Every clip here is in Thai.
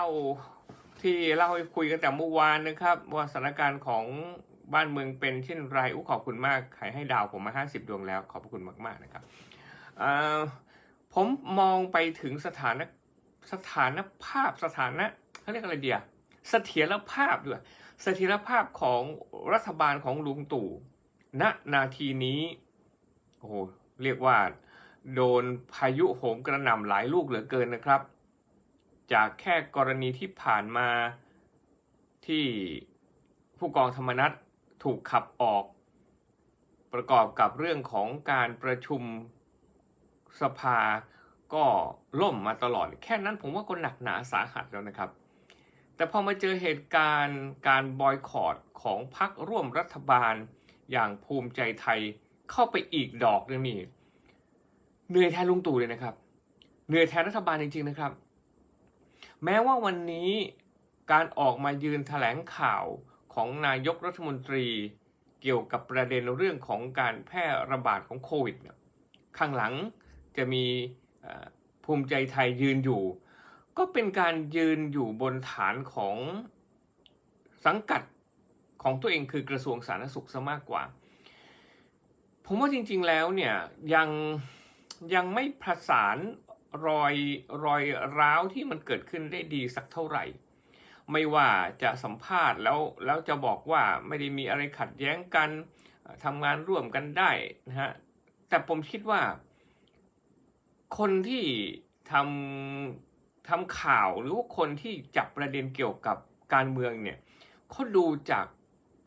ล่าที่เล่าให้คุยกันแต่เมื่อวานนะครับ ว่าสถานการณ์ของบ้านเมืองเป็นเช่นไรอู้ขอบคุณมากใครให้ดาวผมมา 50 ดวงแล้ว ขอบคุณมาก ๆ นะครับผมมองไปถึงสถานะสถานภาพสถานะเขาเรียกอะไรเดียเสถียรภาพด้วยเสถียรภาพของรัฐบาลของลุงตู่ณนาทีนี้โอ้เรียกว่า โดนพายุโหมกระหน่ำหลายลูกเหลือเกินนะครับ จากแค่กรณีที่ผ่านมาที่ผู้กองธรรมนัฐถูกขับออก ประกอบกับเรื่องของการประชุมสภาก็ล่มมาตลอด แค่นั้นผมว่าก็หนักหนาสาหัสแล้วนะครับ แต่พอมาเจอเหตุการณ์การบอยคอรดของพรรคร่วมรัฐบาลอย่างภูมิใจไทยเข้าไปอีกดอกนึงนี่เหนื่อยแทนลุงตู่เลยนะครับ เหนื่อยแทนรัฐบาลจริงๆนะครับ แม้ว่าวันนี้การออกมายืนแถลงข่าวของนายกรัฐมนตรี เกี่ยวกับประเด็นเรื่องของการแพร่ระบาดของโควิดเนี่ยข้างหลังจะมีภูมิใจไทยยืนอยู่ ก็เป็นการยืนอยู่บนฐานของสังกัดของตัวเองคือกระทรวงสาธารณสุขซะมากกว่า ผมว่าจริงๆแล้วเนี่ยยังยังไม่ประสาน รอยรอยร้าวที่มันเกิดขึ้นได้ดีสักเท่าไหร่ ไม่ว่าจะสัมภาษณ์แล้วแล้วจะบอกว่าไม่ได้มีอะไรขัดแย้งกันทำงานร่วมกันได้นะฮะแต่ผมคิดว่า คนที่ทำทำข่าวหรือว่าคนที่จับประเด็นเกี่ยวกับการเมืองเนี่ยเขาดูจาก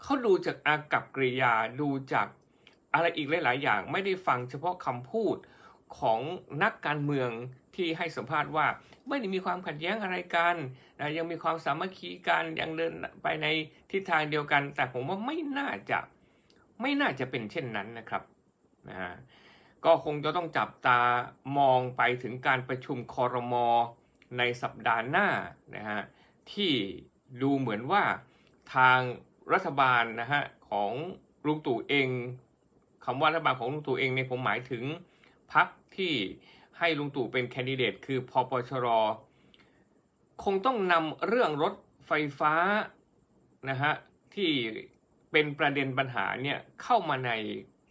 เขาดูจากอากับกริยาดูจากอะไรอีกหลาย ๆ อย่าง ไม่ได้ฟังเฉพาะคำพูด ของนักการเมืองที่ให้สัมภาษณ์ว่าไม่ได้มีความขัดแย้งอะไรกันนะยังมีความสามัคคีกันยังเดินไปในทิศทางเดียวกัน แต่ผมว่าไม่น่าจะไม่น่าจะเป็นเช่นนั้นนะครับนะฮะก็คงจะต้องจับตามองไปถึงการประชุมคอรมอในสัปดาห์หน้านะฮะที่ดูเหมือนว่าทางรัฐบาลนะฮะของลุงตู่เองคำว่ารัฐบาลของลุงตู่เองเนี่ยผมหมายถึงพัก ที่ให้ลุงตู่เป็นแคนดิเดตคือพปชร คงต้องนำเรื่องรถไฟฟ้านะฮะที่เป็นประเด็นปัญหาเนี่ยเข้ามาใน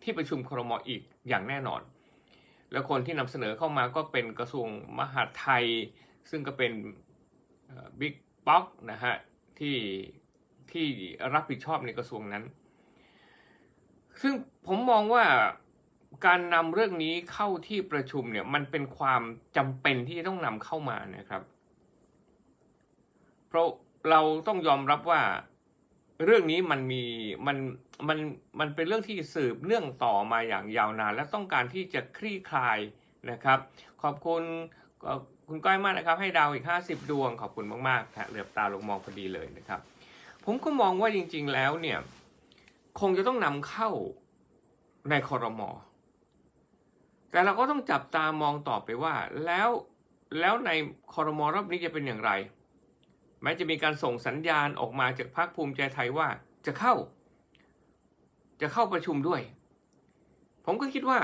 ที่ประชุมครมอีกอย่างแน่นอน แล้วคนที่นำเสนอเข้ามาก็เป็นกระทรวงมหาดไทย ซึ่งก็เป็นบิ๊กป๊อกนะฮะที่ที่รับผิดชอบในกระทรวงนั้น ซึ่งผมมองว่า การนำเรื่องนี้เข้าที่ประชุมเนี่ยมันเป็นความจำเป็นที่ต้องนำเข้ามานะครับ เพราะเราต้องยอมรับว่าเรื่องนี้มันมีมันมันมันเป็นเรื่องที่สืบเนื่องต่อมาอย่างยาวนาน และต้องการที่จะคลี่คลายนะครับ ขอบคุณคุณก้อยมากนะครับ ให้ดาวอีก 50 ดวงขอบคุณมากๆฮะเหลือบตาลงมองพอดีเลยนะครับ ผมก็มองว่าจริง ๆ แล้วเนี่ย คงจะต้องนำเข้าในคอรมอ แต่เราก็ต้องจับตามองต่อไปว่า แล้วแล้วในคอรมอรอบนี้จะเป็นอย่างไร แม้จะมีการส่งสัญญาณออกมาจากพรรคภูมิใจไทยว่าจะเข้า จะเข้าประชุมด้วย ผมก็คิดว่า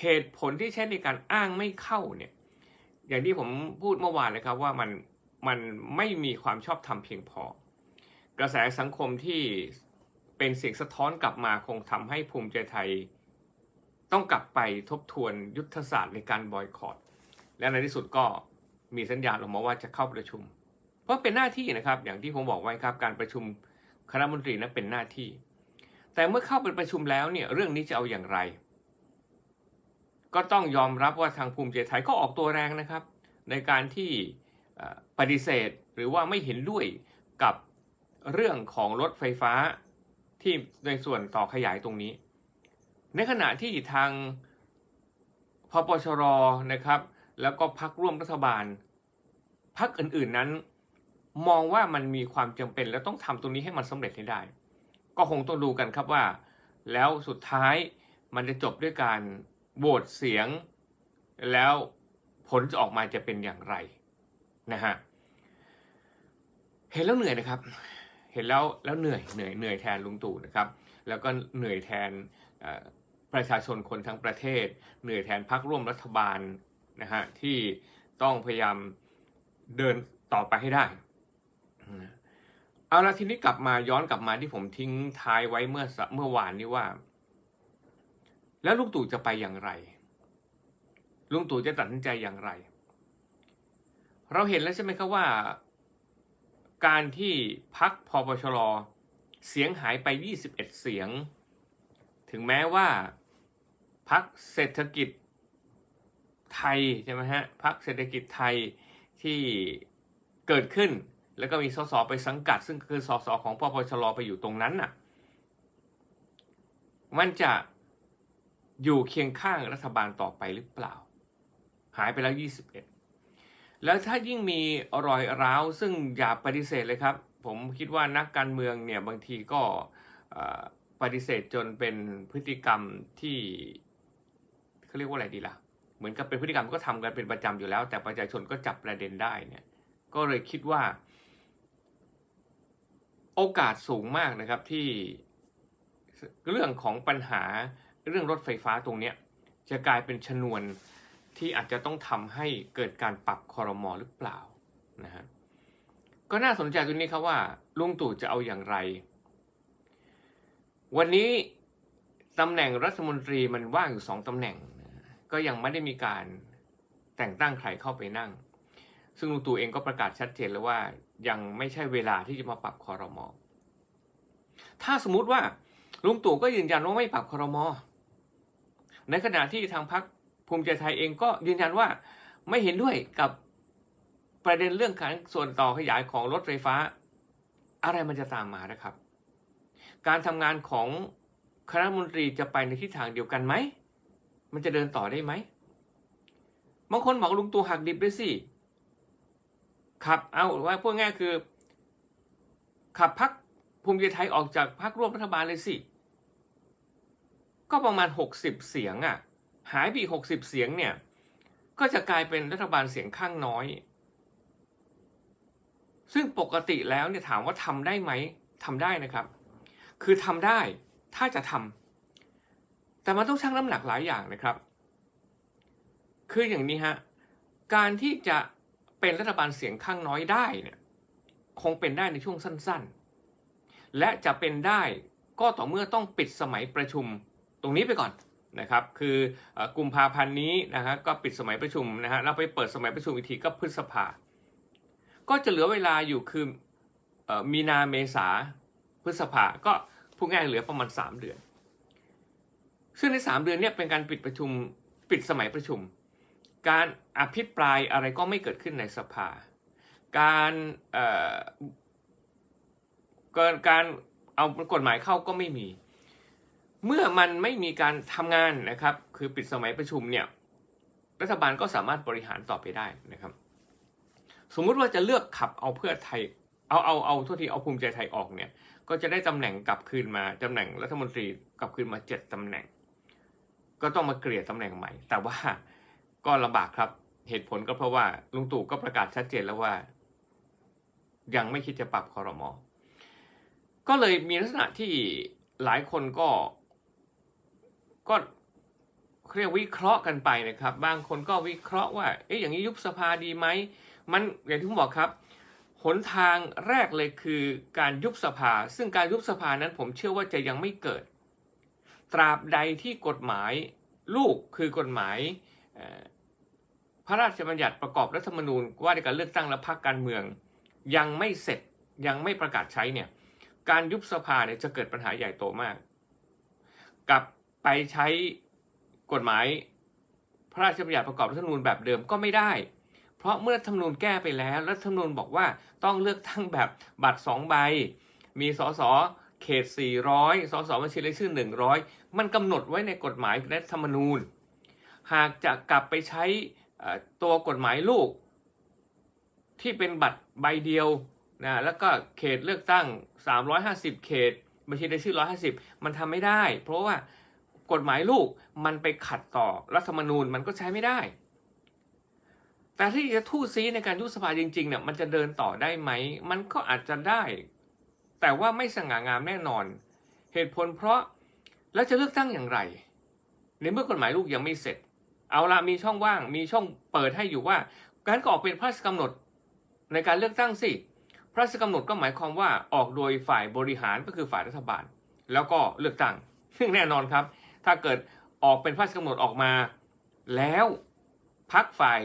เหตุผลที่ใช้ในการอ้างไม่เข้าเนี่ย อย่างที่ผมพูดเมื่อวานเลยครับว่ามันมันไม่มีความชอบธรรมเพียงพอ กระแสสังคมที่เป็นเสียงสะท้อนกลับมาคงทำให้ภูมิใจไทย ต้องกลับไปทบทวนยุทธศาสตร์ในการบอยคอรดและในที่สุดก็มีสัญญาณออกมาว่าจะเข้าประชุม เพราะเป็นหน้าที่นะครับอย่างที่ผมบอกไว้ครับการประชุมคณะมนตรีนั้นเป็นหน้าที่ แต่เมื่อเข้าไปประชุมแล้วเนี่ยเรื่องนี้จะเอาอย่างไร ก็ต้องยอมรับว่าทางภูมิใจไทยก็ออกตัวแรงนะครับ ในการที่ปฏิเสธหรือว่าไม่เห็นด้วยกับเรื่องของรถไฟฟ้าที่ในส่วนต่อขยายตรงนี้ ในขณะที่ทางพปชรนะครับ แล้วก็พักร่วมรัฐบาลพักอื่นๆนั้น มองว่ามันมีความจำเป็นและต้องทำตรงนี้ให้มันสำเร็จให้ได้ ก็คงต้องดูกันครับว่า แล้วสุดท้ายมันจะจบด้วยการโหวตเสียง แล้วผลจะออกมาจะเป็นอย่างไรนะฮะเห็นแล้วเหนื่อยนะครับ เห็นแล้วแล้วเหนื่อยเหนื่อยเหนื่อยแทนลุงตู่นะครับ แล้วก็เหนื่อยแทน ประชาชนคนทั้งประเทศ เหนื่อยแทนพรรคร่วมรัฐบาลนะฮะที่ต้องพยายามเดินต่อไปให้ได้เอาละทีนี้กลับมาย้อนกลับมาที่ผมทิ้งท้ายไว้เมื่อเมื่อวานนี้ว่า แล้วลุงตู่จะไปอย่างไรลุงตู่จะตัดสินใจอย่างไร เราเห็นแล้วใช่ไหมครับว่า การที่พักพปชรเสียงหายไป 21 เสียง ถึงแม้ว่าพักเศรษฐกิจไทยใช่ไหมฮะพักเศรษฐกิจไทยที่เกิดขึ้น แล้วก็มีสสไปสังกัด ซึ่งคือสสของพปชรไปอยู่ตรงนั้นน่ะมันจะอยู่เคียงข้างรัฐบาลต่อไปหรือเปล่า หายไปแล้ว 21 แล้วถ้ายิ่งมีรอยร้าวซึ่งอย่าปฏิเสธเลยครับ ผมคิดว่านักการเมืองเนี่ยบางทีก็ ปฏิเสธจนเป็นพฤติกรรมที่เขาเรียกว่าอะไรดีล่ะ เหมือนกับเป็นพฤติกรรมก็ทำกันเป็นประจำอยู่แล้ว แต่ประชาชนก็จับประเด็นได้เนี่ย ก็เลยคิดว่า โอกาสสูงมากนะครับที่เรื่องของปัญหาเรื่องรถไฟฟ้าตรงเนี้ยจะกลายเป็นชนวนที่อาจจะต้องทำให้เกิดการปรับคอรมอหรือเปล่านะฮะก็น่าสนใจตรงนี้ครับว่าลุงตู่จะเอาอย่างไร วันนี้ตำแหน่งรัฐมนตรีมันว่างอยู่สองตำแหน่ง ก็ยังไม่ได้มีการแต่งตั้งใครเข้าไปนั่ง ซึ่งลุงตู่เองก็ประกาศชัดเจนแล้วว่ายังไม่ใช่เวลาที่จะมาปรับคอรมอถ้าสมมติว่าลุงตู่ก็ยืนยันว่าไม่ปรับคอรมอในขณะที่ทางพรรคภูมิใจไทยเองก็ยืนยันว่าไม่เห็นด้วยกับประเด็นเรื่องการส่วนต่อขยายของรถไฟฟ้า อะไรมันจะตามมานะครับ การทำงานของคณะมนตรีจะไปในทิศทางเดียวกันไหม มันจะเดินต่อได้ไหม บางคนบอกลุงตู่หักดิบด้วยสิ ขับเอาว่าพูดง่ายคือ ขับพักภูมิใจไทยออกจากพักร่วมรัฐบาลเลยสิ ก็ประมาณ 60 เสียงอะ หายไปอีก60 เสียงเนี่ย ก็จะกลายเป็นรัฐบาลเสียงข้างน้อย ซึ่งปกติแล้วเนี่ยถามว่าทำได้ไหมทำได้นะครับ คือทำได้ถ้าจะทำแต่มันต้องชั่งน้ำหนักหลายอย่างนะครับ คืออย่างนี้ฮะการที่จะเป็นรัฐบาลเสียงข้างน้อยได้เนี่ยคงเป็นได้ในช่วงสั้นๆ และจะเป็นได้ก็ต่อเมื่อต้องปิดสมัยประชุมตรงนี้ไปก่อนนะครับ คือเอ่อกุมภาพันธ์นี้นะฮะก็ปิดสมัยประชุมนะฮะแล้วไปเปิดสมัยประชุมอีกทีก็พฤษภา ก็จะเหลือเวลาอยู่คืออมีนาเมษา พฤษภาก็พูดง่ายเหลือประมาณ 3 เดือน ซึ่งใน 3 เดือนเนี้เป็นการปิดประชุมปิดสมัยประชุม การอภิปรายอะไรก็ไม่เกิดขึ้นในสภา การเอ่อการการเอากฎหมายเข้าก็ไม่มี เมื่อมันไม่มีการทำงานนะครับ คือปิดสมัยประชุมเนี่ยรัฐบาลก็สามารถบริหารต่อไปได้นะครับ สมมุติว่าจะเลือกขับเอาเพื่อไทยเอาเอาเอาโทษทีเอาภูมิใจไทยออกเนี่ย ก็จะได้ตำแหน่งกลับคืนมาตำแหน่งรัฐมนตรีกลับคืนมาเจ็ดตำแหน่ง ก็ต้องมาเกลี่ยตำแหน่งใหม่ แต่ว่าก็ลำบากครับเหตุผลก็เพราะว่าลุงตู่ก็ประกาศชัดเจนแล้วว่า ยังไม่คิดจะปรับคอรมอก็เลยมีลักษณะที่หลายคนก็ก็เรียกวิเคราะห์กันไปนะครับ บางคนก็วิเคราะห์ว่า เอ๊ะอย่างนี้ยุบสภาดีไหม มันอย่างที่ผมบอกครับ หนทางแรกเลยคือการยุบสภา ซึ่งการยุบสภานั้นผมเชื่อว่าจะยังไม่เกิด ตราบใดที่กฎหมายลูกคือกฎหมายพระราชบัญญัติประกอบรัฐธรรมนูญว่าด้วยการเลือกตั้งและพรรคการเมือง ยังไม่เสร็จยังไม่ประกาศใช้เนี่ยการยุบสภาเนี่ยจะเกิดปัญหาใหญ่โตมาก กับไปใช้กฎหมายพระราชบัญญัติประกอบรัฐธรรมนูญแบบเดิมก็ไม่ได้ ราะเมื่อรัฐธรรมนูญแก้ไปแล้วรัฐธรรมนูญบอกว่าต้องเลือกตั้งแบบบัตรสองใบ มีสสเขต 400สสบัญชีรายชื่อ 100 มันกำหนดไว้ในกฎหมายรัฐธรรมนูญ หากจะกลับไปใช้ตัวกฎหมายลูก ที่เป็นบัตรใบเดียวนะแล้วก็เขตเลือกตั้ง 350 เขต บัญชีรายชื่อ 150 มันทำไม่ได้ เพราะว่ากฎหมายลูกมันไปขัดต่อรัฐธรรมนูญมันก็ใช้ไม่ได้ แต่ที่จะทู่ซีในการยุบสภาจริงๆเนี่ยมันจะเดินต่อได้ไหม มันก็อาจจะได้ แต่ว่าไม่สง่างามแน่นอน เหตุผลเพราะแล้วจะเลือกตั้งอย่างไร ในเมื่อกฎหมายลูกยังไม่เสร็จ เอาละมีช่องว่างมีช่องเปิดให้อยู่ว่า การก็ออกเป็นพระราชกำหนดในการเลือกตั้งสิพระราชกำหนดก็หมายความว่าออกโดยฝ่ายบริหารก็คือฝ่ายรัฐบาล แล้วก็เลือกตั้งซึ่งแน่นอนครับ ถ้าเกิดออกเป็นพระราชกำหนดออกมา แล้วพักฝ่าย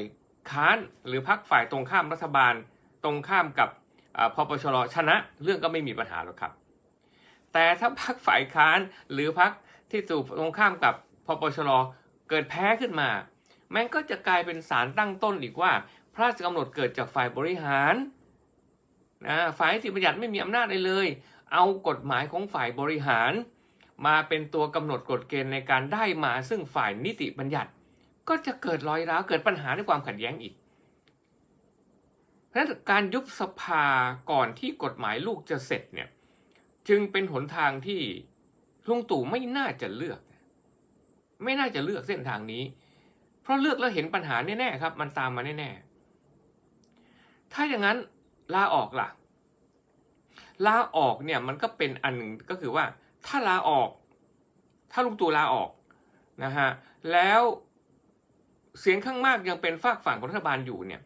ค้านหรือพักฝ่ายตรงข้ามรัฐบาล ตรงข้ามกับพปชรชนะ เรื่องก็ไม่มีปัญหาหรอกครับ แต่ถ้าพักฝ่ายค้านหรือพักที่ถูกตรงข้ามกับพปชรเกิดแพ้ขึ้นมามันก็จะกลายเป็นสารตั้งต้นอีกว่า พระราชกำหนดเกิดจากฝ่ายบริหารนะฝ่ายนิติบัญญัติไม่มีอำนาจเลยเลย เอากฎหมายของฝ่ายบริหาร มาเป็นตัวกำหนดกฎเกณฑ์ในการได้มาซึ่งฝ่ายนิติบัญญัติ ก็จะเกิดรอยร้าวเกิดปัญหาในความขัดแย้งอีก เพราะฉะนั้นการยุบสภาก่อนที่กฎหมายลูกจะเสร็จเนี่ย จึงเป็นหนทางที่ลุงตู่ไม่น่าจะเลือก ไม่น่าจะเลือกเส้นทางนี้ เพราะเลือกแล้วเห็นปัญหาแน่ๆครับ มันตามมาแน่ๆถ้าอย่างนั้นลาออกล่ะลาออกเนี่ยมันก็เป็นอันหนึ่งก็คือว่า ถ้าลาออก ถ้าลุงตู่ลาออกนะฮะแล้ว เสียงข้างมากยังเป็นฝากฝั่งของรัฐบาลอยู่เนี่ย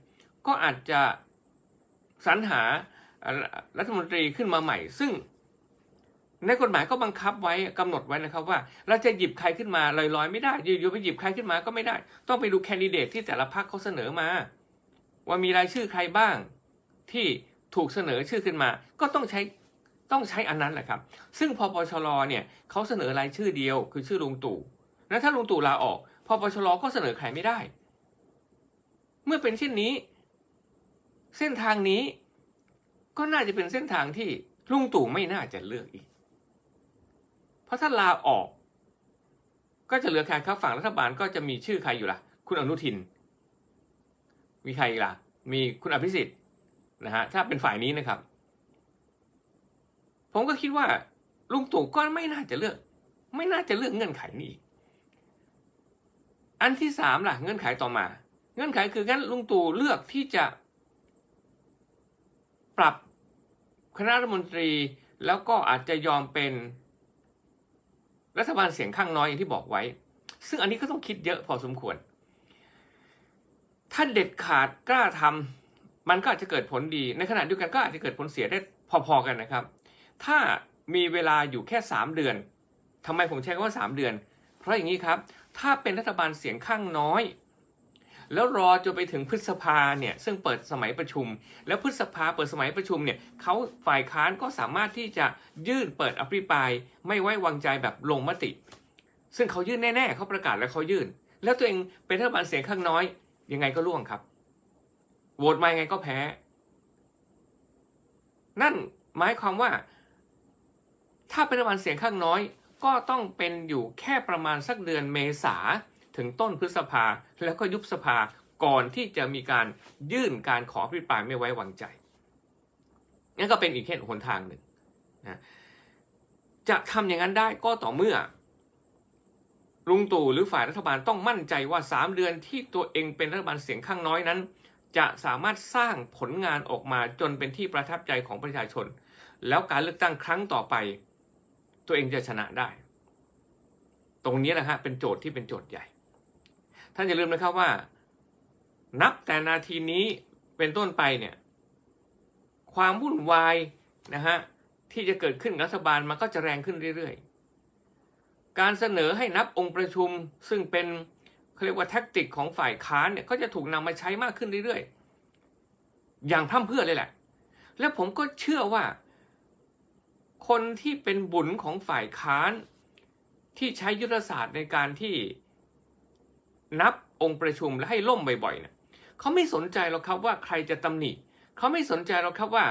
ก็อาจจะสรรหารัฐมนตรีขึ้นมาใหม่ ซึ่งในกฎหมายก็บังคับไว้กำหนดไว้นะครับว่า เราจะหยิบใครขึ้นมาลอยๆไม่ได้อยู่ๆไปหยิบใครขึ้นมาก็ไม่ได้ ต้องไปดูแคนดิเดตที่แต่ละพรรคเขาเสนอมา ว่ามีรายชื่อใครบ้างที่ถูกเสนอชื่อขึ้นมา ก็ต้องใช้ต้องใช้อันนั้นแหละครับ ซึ่งพอปชรเนี่ยเขาเสนอรายชื่อเดียวคือชื่อลุงตู่แล้วถ้าลุงตู่ลาออก พปชรก็เสนอใครไม่ได้ เมื่อเป็นเช่นนี้ เส้นทางนี้ ก็น่าจะเป็นเส้นทางที่ลุงตู่ไม่น่าจะเลือกอีก เพราะถ้าลาออก ก็จะเหลือใครครับฝั่งรัฐบาลก็จะมีชื่อใครอยู่ล่ะ คุณอนุทิน มีใครอีกล่ะ มีคุณอภิสิทธิ์นะฮะถ้าเป็นฝ่ายนี้นะครับ ผมก็คิดว่าลุงตู่ก็ไม่น่าจะเลือก ไม่น่าจะเลือกเงื่อนไขนี้อีก อันที่สามล่ะ เงื่อนไขต่อมา เงื่อนไขคืองั้นลุงตู่เลือกที่จะ ปรับคณะรัฐมนตรี แล้วก็อาจจะยอมเป็น รัฐบาลเสียงข้างน้อยอย่างที่บอกไว้ ซึ่งอันนี้ก็ต้องคิดเยอะพอสมควร ถ้าเด็ดขาดกล้าทำมันก็อาจจะเกิดผลดี ในขณะเดียวกันก็อาจจะเกิดผลเสียได้พอๆกันนะครับ ถ้ามีเวลาอยู่แค่สามเดือนทำไมผมใช้คำว่าสามเดือน เพราะอย่างนี้ครับ ถ้าเป็นรัฐบาลเสียงข้างน้อย แล้วรอจนไปถึงพฤษภาเนี่ยซึ่งเปิดสมัยประชุม แล้วพฤษภาเปิดสมัยประชุมเนี่ยเขาฝ่ายค้านก็สามารถที่จะยื่นเปิดอภิปราย ไม่ไว้วางใจแบบลงมติ ซึ่งเขายื่นแน่ๆเขาประกาศแล้วเขายื่น แล้วตัวเองเป็นรัฐบาลเสียงข้างน้อย ยังไงก็ร่วงครับโหวตมายังไงก็แพ้ นั่นหมายความว่า ถ้าเป็นรัฐบาลเสียงข้างน้อย ก็ต้องเป็นอยู่แค่ประมาณสักเดือนเมษาถึงต้นพฤษภาแล้วก็ยุบสภาก่อนที่จะมีการยื่นการขออภิปรายไม่ไว้วางใจนั่นก็เป็นอีกแค่หนทางหนึ่งนะจะทำอย่างนั้นได้ก็ต่อเมื่อลุงตู่หรือฝ่ายรัฐบาลต้องมั่นใจว่า 3 เดือนที่ตัวเองเป็นรัฐบาลเสียงข้างน้อยนั้น จะสามารถสร้างผลงานออกมาจนเป็นที่ประทับใจของประชาชน แล้วการเลือกตั้งครั้งต่อไป ตัวเองจะชนะได้ ตรงนี้แหละฮะเป็นโจทย์ที่เป็นโจทย์ใหญ่ ท่านอย่าลืมนะครับว่า นับแต่นาทีนี้เป็นต้นไปเนี่ย ความวุ่นวายนะฮะที่จะเกิดขึ้นกับรัฐบาลมันก็จะแรงขึ้นเรื่อยๆ การเสนอให้นับองค์ประชุมซึ่งเป็นเขาเรียกว่าแท็กติกของฝ่ายค้านเนี่ยก็จะถูกนำมาใช้มากขึ้นเรื่อยๆ อย่างพร่ำเพื่อเลยแหละ และผมก็เชื่อว่า คนที่เป็นบุญของฝ่ายค้าน ที่ใช้ยุทธศาสตร์ในการที่นับองค์ประชุมและให้ล่มบ่อยๆเนี่ยเขาไม่สนใจหรอกครับว่าใครจะตำหนิเขาไม่สนใจหรอกครับว่า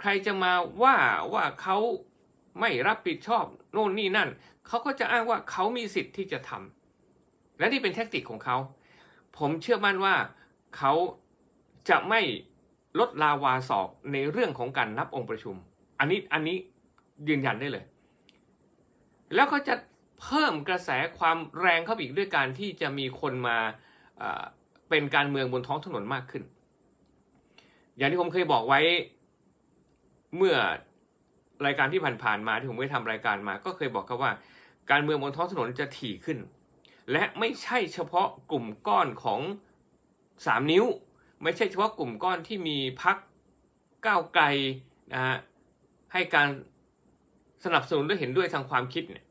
ใครจะมาว่าว่าเขาไม่รับผิดชอบโน่นนี่นั่นเขาก็จะอ้างว่าเขามีสิทธิ์ที่จะทำและนี่เป็นแทคติกของเขาผมเชื่อมั่นว่าเขาจะไม่ลดลาวาสอกในเรื่องของการนับองค์ประชุม อันนี้อันนี้ ยืนยันได้เลย แล้วเขาจะเพิ่มกระแสความแรงเข้าไปอีกด้วยการที่จะมีคนมาเอ่อเป็นการเมืองบนท้องถนนมากขึ้น อย่างที่ผมเคยบอกไว้เมื่อรายการที่ผ่านๆมาที่ผมเคยทำรายการมา ก็เคยบอกครับว่า การเมืองบนท้องถนนจะถี่ขึ้น และไม่ใช่เฉพาะกลุ่มก้อนของสามนิ้ว ไม่ใช่เฉพาะกลุ่มก้อนที่มีพักก้าวไกลนะฮะให้การ สนับสนุนและเห็นด้วยทางความคิดเนี่ย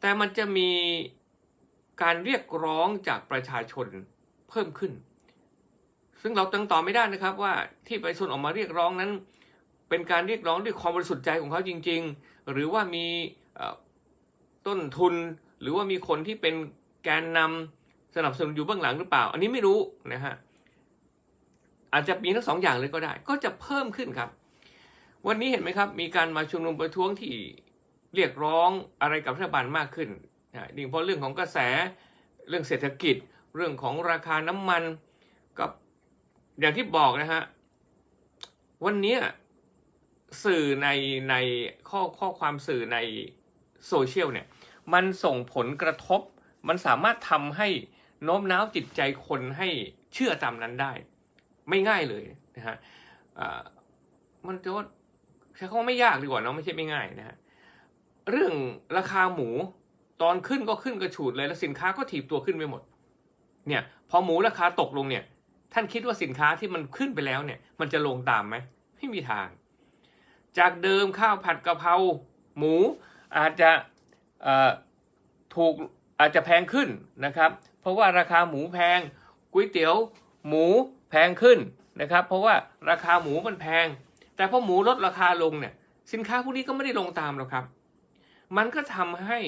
แต่มันจะมีการเรียกร้องจากประชาชนเพิ่มขึ้น ซึ่งเราตั้งต่อไม่ได้นะครับว่าที่ประชาชนออกมาเรียกร้องนั้น เป็นการเรียกร้องด้วยความบริสุทธิ์ใจของเขาจริง ๆ หรือว่ามีต้นทุน หรือว่ามีคนที่เป็นแกนนำสนับสนุนอยู่เบื้องหลังหรือเปล่า อันนี้ไม่รู้นะฮะอาจจะมีทั้งสองอย่างเลยก็ได้ ก็จะเพิ่มขึ้นครับ วันนี้เห็นไหมครับ มีการมาชุมนุมประท้วงที่เรียกร้องอะไรกับรัฐบาลมากขึ้นนะนี่เพราะเรื่องของกระแสเรื่องเศรษฐกิจ เรื่องของราคาน้ำมันกับอย่างที่บอกนะฮะวันนี้สื่อในในข้อข้อความสื่อในโซเชียลเนี่ยมันส่งผลกระทบ มันสามารถทำให้โน้มน้าวจิตใจคนให้เชื่อตามนั้นได้ ไม่ง่ายเลยนะฮะมันจะว่า ใช้คำว่าไม่ยากดีกว่าเนาะไม่ใช่ไม่ง่ายนะฮะเรื่องราคาหมูตอนขึ้นก็ขึ้นกระฉูดเลยแล้วสินค้าก็ถีบตัวขึ้นไปหมด เนี่ย พอหมูราคาตกลงเนี่ย ท่านคิดว่าสินค้าที่มันขึ้นไปแล้วเนี่ย มันจะลงตามไหมไม่มีทาง จากเดิมข้าวผัดกะเพราหมูอาจจะถูกอาจจะแพงขึ้นนะครับ เพราะว่าราคาหมูแพงก๋วยเตี๋ยวหมูแพงขึ้นนะครับ เพราะว่าราคาหมูมันแพง แต่พอหมูลดราคาลงเนี่ย สินค้าพวกนี้ก็ไม่ได้ลงตามหรอกครับ มันก็ทำให้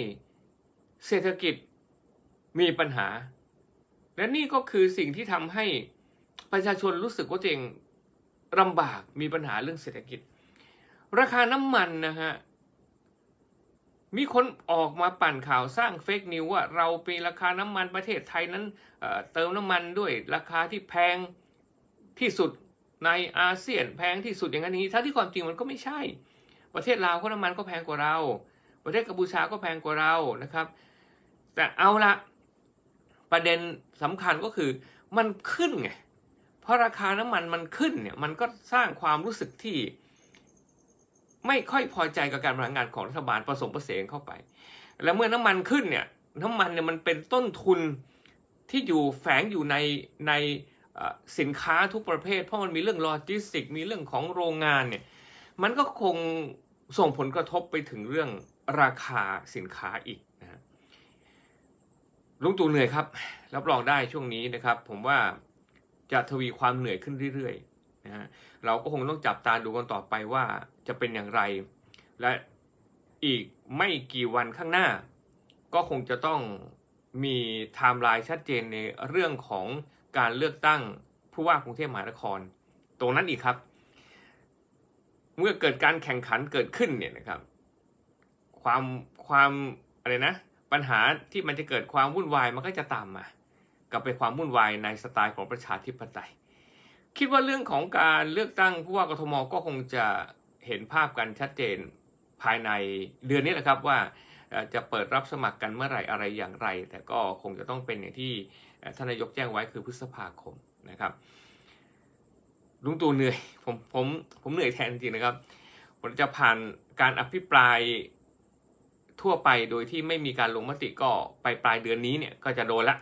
เศรษฐกิจมีปัญหา และนี่ก็คือสิ่งที่ทำให้ประชาชนรู้สึกว่าตัวเองลำบากมีปัญหาเรื่องเศรษฐกิจ ราคาน้ำมันนะฮะมีคนออกมาปั่นข่าวสร้างเฟกนิวว่าเราเป็นราคาน้ำมันประเทศไทยนั้นเเติมน้ำมันด้วยราคาที่แพงที่สุด ในอาเซียนแพงที่สุดอย่างนั้นนี้ถ้าที่ความจริงมันก็ไม่ใช่ ประเทศลาวก็น้ำมันก็แพงกว่าเรา ประเทศกัมพูชาก็แพงกว่าเรานะครับ แต่เอาละประเด็นสำคัญก็คือมันขึ้นไงเพราะราคาน้ำมันมันขึ้นเนี่ยมันก็สร้างความรู้สึกที่ ไม่ค่อยพอใจกับการบริหารงานของรัฐบาลผสมผสานเข้าไป แล้วเมื่อน้ำมันขึ้นเนี่ย น้ำมันเนี่ยมันเป็นต้นทุนที่อยู่แฝงอยู่ในใน สินค้าทุกประเภท เพราะมันมีเรื่องโลจิสติก มีเรื่องของโรงงานเนี่ยมันก็คงส่งผลกระทบไปถึงเรื่องราคาสินค้าอีกนะลุงตู่เหนื่อยครับ รับรองได้ช่วงนี้นะครับ ผมว่าจะทวีความเหนื่อยขึ้นเรื่อยๆนะฮะเราก็คงต้องจับตาดูกันต่อไปว่าจะเป็นอย่างไร และอีกไม่กี่วันข้างหน้า ก็คงจะต้องมีไทม์ไลน์ชัดเจนในเรื่องของ การเลือกตั้งผู้ว่ากรุงเทพมหานคร ตรงนั้นอีกครับ เมื่อเกิดการแข่งขันเกิดขึ้นเนี่ยนะครับ ความความอะไรนะ ปัญหาที่มันจะเกิดความวุ่นวายมันก็จะตามมา กับเป็นความวุ่นวายในสไตล์ของประชาธิปไตย คิดว่าเรื่องของการเลือกตั้งผู้ว่ากทมก็คงจะเห็นภาพกันชัดเจนภายในเดือนนี้แหละครับว่าจะเปิดรับสมัครกันเมื่อไหร่อะไรอย่างไร แต่ก็คงจะต้องเป็นอย่างที่ ท่านนายกแจ้งไว้คือพฤษภาคมนะครับลุงตู่เหนื่อยผมผมผมเหนื่อยแทนจริงๆนะครับผมจะผ่านการอภิปรายทั่วไปโดยที่ไม่มีการลงมติก็ไปปลายเดือนนี้เนี่ยก็จะโดนละ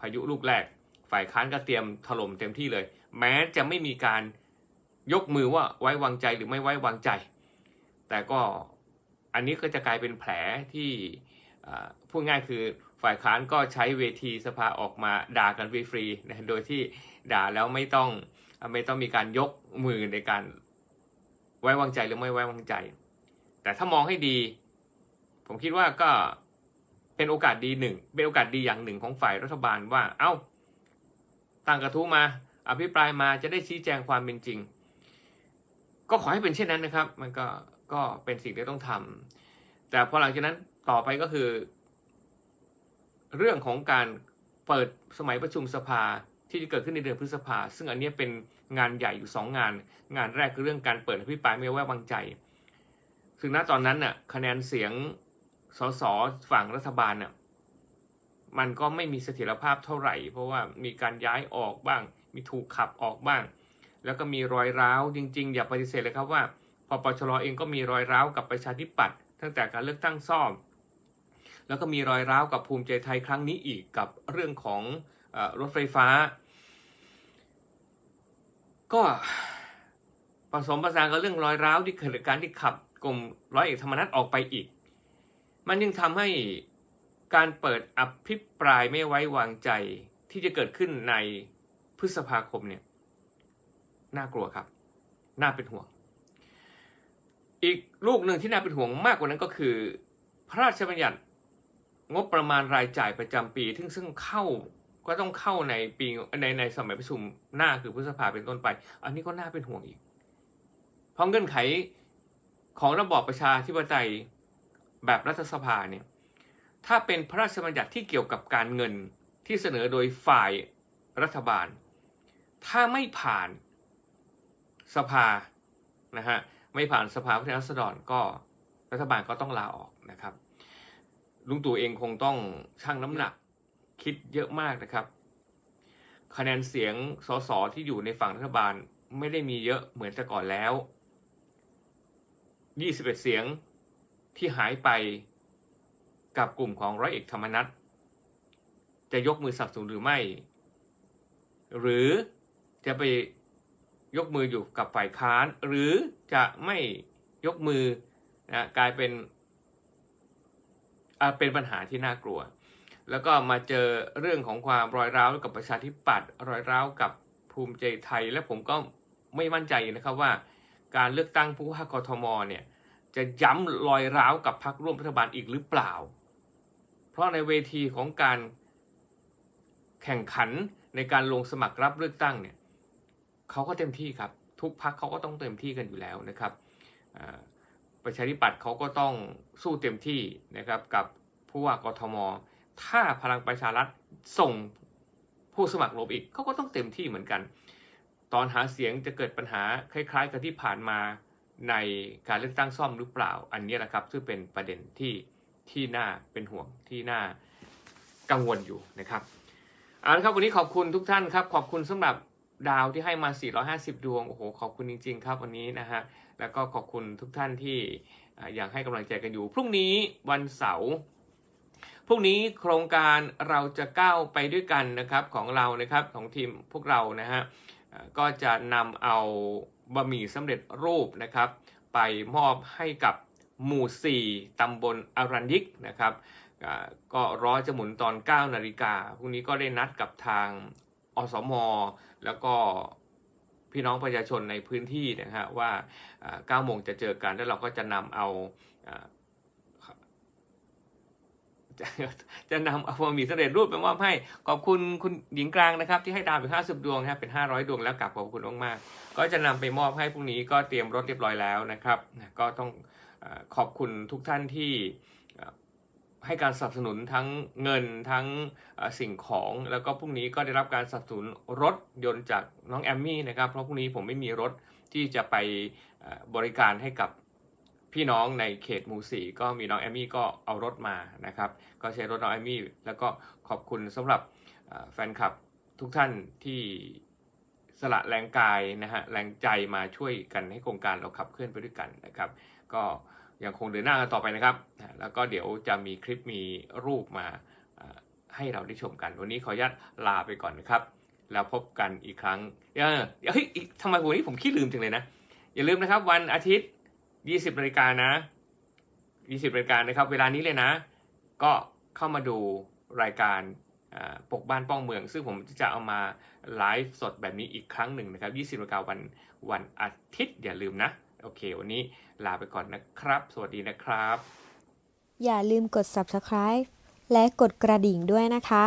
พายุลูกแรก ฝ่ายค้านก็เตรียมถล่มเต็มที่เลย แม้จะไม่มีการยกมือว่าไว้วางใจหรือไม่ไว้วางใจ แต่ก็อันนี้ก็จะกลายเป็นแผลที่พูดง่ายคือ ฝ่ายค้านก็ใช้เวทีสภาออกมาด่ากันฟรีๆนะโดยที่ด่าแล้วไม่ต้องไม่ต้องมีการยกมือในการไว้วางใจหรือไม่ไว้วางใจ แต่ถ้ามองให้ดี ผมคิดว่าก็เป็นโอกาสดีหนึ่งเป็นโอกาสดีอย่างหนึ่งของฝ่ายรัฐบาลว่า เอ้าตั้งกระทู้มา อภิปรายมาจะได้ชี้แจงความเป็นจริง ก็ขอให้เป็นเช่นนั้นนะครับ มันก็ก็เป็นสิ่งที่ต้องทำแต่พอหลังจากนั้นต่อไปก็คือ เรื่องของการเปิดสมัยประชุมสภาที่จะเกิดขึ้นในเดือนพฤษภา ซึ่งอันนี้เป็นงานใหญ่อยู่สองงาน งานแรกคือเรื่องการเปิดอภิปรายไม่ไว้วางใจ ซึ่งณตอนนั้นน่ะคะแนนเสียงสสฝั่งรัฐบาลน่ะมันก็ไม่มีเสถียรภาพเท่าไหร่ เพราะว่ามีการย้ายออกบ้าง มีถูกขับออกบ้าง แล้วก็มีรอยร้าวจริง ๆ อย่าปฏิเสธเลยครับว่าพอปชรเองก็มีรอยร้าวกับประชาธิปัตย์ตั้งแต่การเลือกตั้งซ่อม แล้วก็มีรอยร้าวกับภูมิใจไทยครั้งนี้อีกกับเรื่องของอรถไฟฟ้า ก็ผสมผสานกับเรื่องรอยร้าวที่เกิดจากการที่ขับกลุ่มร้อยเอกธรรมนัฐออกไปอีก มันยังทำให้การเปิดอภิปรายไม่ไว้วางใจที่จะเกิดขึ้นในพฤษภาคมเนี่ยน่ากลัวครับ น่าเป็นห่วง อีกลูกหนึ่งที่น่าเป็นห่วงมากกว่านั้นก็คือ พระราชบัญญัติ งบประมาณรายจ่ายประจำปี ซึ่งซึ่งเข้าก็ต้องเข้าในปีในในสมัยประชุมหน้าคือพฤษภาเป็นต้นไป อันนี้ก็น่าเป็นห่วงอีก เพราะเงื่อนไขของระบอบประชาธิปไตยแบบรัฐสภาเนี่ยถ้าเป็นพระราชบัญญัติที่เกี่ยวกับการเงินที่เสนอโดยฝ่ายรัฐบาล ถ้าไม่ผ่านสภานะฮะไม่ผ่านสภาผู้แทนราษฎรก็รัฐบาลก็ต้องลาออกนะครับ ลุงตู่เองคงต้องชั่งน้ำหนักคิดเยอะมากนะครับ คะแนนเสียงสสที่อยู่ในฝั่งรัฐบาลไม่ได้มีเยอะเหมือนแต่ก่อนแล้ว 21 เสียงที่หายไปกับกลุ่มของร้อยเอกธรรมนัฐจะยกมือสับสนหรือไม่ หรือจะไปยกมืออยู่กับฝ่ายค้าน หรือจะไม่ยกมือนะกลายเป็น เป็นปัญหาที่น่ากลัว แล้วก็มาเจอเรื่องของความรอยร้าวกับประชาธิปัตย์รอยร้าวกับภูมิใจไทย และผมก็ไม่มั่นใจนะครับว่า การเลือกตั้งผู้ว่ากทมเนี่ยจะย้ำรอยร้าวกับพรรคร่วมรัฐบาลอีกหรือเปล่า เพราะในเวทีของการแข่งขันในการลงสมัครรับเลือกตั้งเนี่ยเขาก็เต็มที่ครับ ทุกพรรคเขาก็ต้องเต็มที่กันอยู่แล้วนะครับอ่า ประชาธิปัตย์เขาก็ต้องสู้เต็มที่นะครับกับผู้ว่ากทม ถ้าพลังประชารัฐส่งผู้สมัครลงอีกเขาก็ต้องเต็มที่เหมือนกัน ตอนหาเสียงจะเกิดปัญหาคล้ายๆ กับที่ผ่านมาในการเลือกตั้งซ่อมหรือเปล่า อันนี้แหละครับซึ่งเป็นประเด็นที่ที่น่าเป็นห่วงที่น่ากังวลอยู่นะครับเอาละครับวันนี้ขอบคุณทุกท่านครับ ขอบคุณสำหรับ ดาวที่ให้มา 450 ดวง โอ้โห ขอบคุณจริง ๆ ครับวันนี้นะฮะ แล้วก็ขอบคุณทุกท่านที่อ่ายังให้กำลังใจกันอยู่ พรุ่งนี้วันเสาร์พรุ่งนี้โครงการเราจะก้าวไปด้วยกันนะครับของเรานะครับของทีมพวกเรานะฮะก็จะนำเอาบะหมี่สำเร็จรูปนะครับ ไปมอบให้กับหมู่ 4ตำบลอรัญยิกนะครับก็รอจะหมุนตอน 9 นาฬิกาพรุ่งนี้ก็ได้นัดกับทาง อสมแล้วก็พี่น้องประชาชนในพื้นที่นะฮะว่าอ่า9โมงจะเจอกันแล้วเราก็จะนำเอาจะจะนำเอาบะหมี่สำเร็จรูปไปมอบให้ ขอบคุณคุณหญิงกลางนะครับ ที่ให้ดาวไป50ดวงนะครับเป็น500ดวงแล้วกลับขอบคุณมากๆก็จะนำไปมอบให้พรุ่งนี้ก็เตรียมรถเรียบร้อยแล้วนะครับ ก็ต้องอขอบคุณทุกท่านที่ ให้การสนับสนุนทั้งเงินทั้งสิ่งของ แล้วก็พรุ่งนี้ก็ได้รับการสนับสนุนรถยนต์จากน้องแอมมี่นะครับ เพราะพรุ่งนี้ผมไม่มีรถที่จะไปบริการให้กับพี่น้องในเขตหมู่สี่ก็มีน้องแอมมี่ก็เอารถมานะครับ ก็ใช้รถน้องแอมมี่แล้วก็ขอบคุณสำหรับแฟนคลับทุกท่านที่สละแรงกายนะฮะแรงใจมาช่วยกันให้โครงการเราขับเคลื่อนไปด้วยกันนะครับ ก็ ยังคงเดินหน้ากันต่อไปนะครับ แล้วก็เดี๋ยวจะมีคลิปมีรูปมาให้เราได้ชมกัน วันนี้ขออนุญาตลาไปก่อนนะครับ แล้วพบกันอีกครั้งเออเฮ้ยทำไมวันนี้ผมขี้ลืมจังเลยนะ อย่าลืมนะครับ วันอาทิตย์ 20นาฬิกานะ 20นาฬิกานะครับ เวลานี้เลยนะ ก็เข้ามาดูรายการปกบ้านป้องเมือง ซึ่งผมจะเอามาไลฟ์สดแบบนี้อีกครั้งหนึ่งนะครับ 20นาฬิกาวันวันอาทิตย์อย่าลืมนะ โอเค วันนี้ลาไปก่อนนะครับ สวัสดีนะครับ อย่าลืมกด subscribe และกดกระดิ่งด้วยนะคะ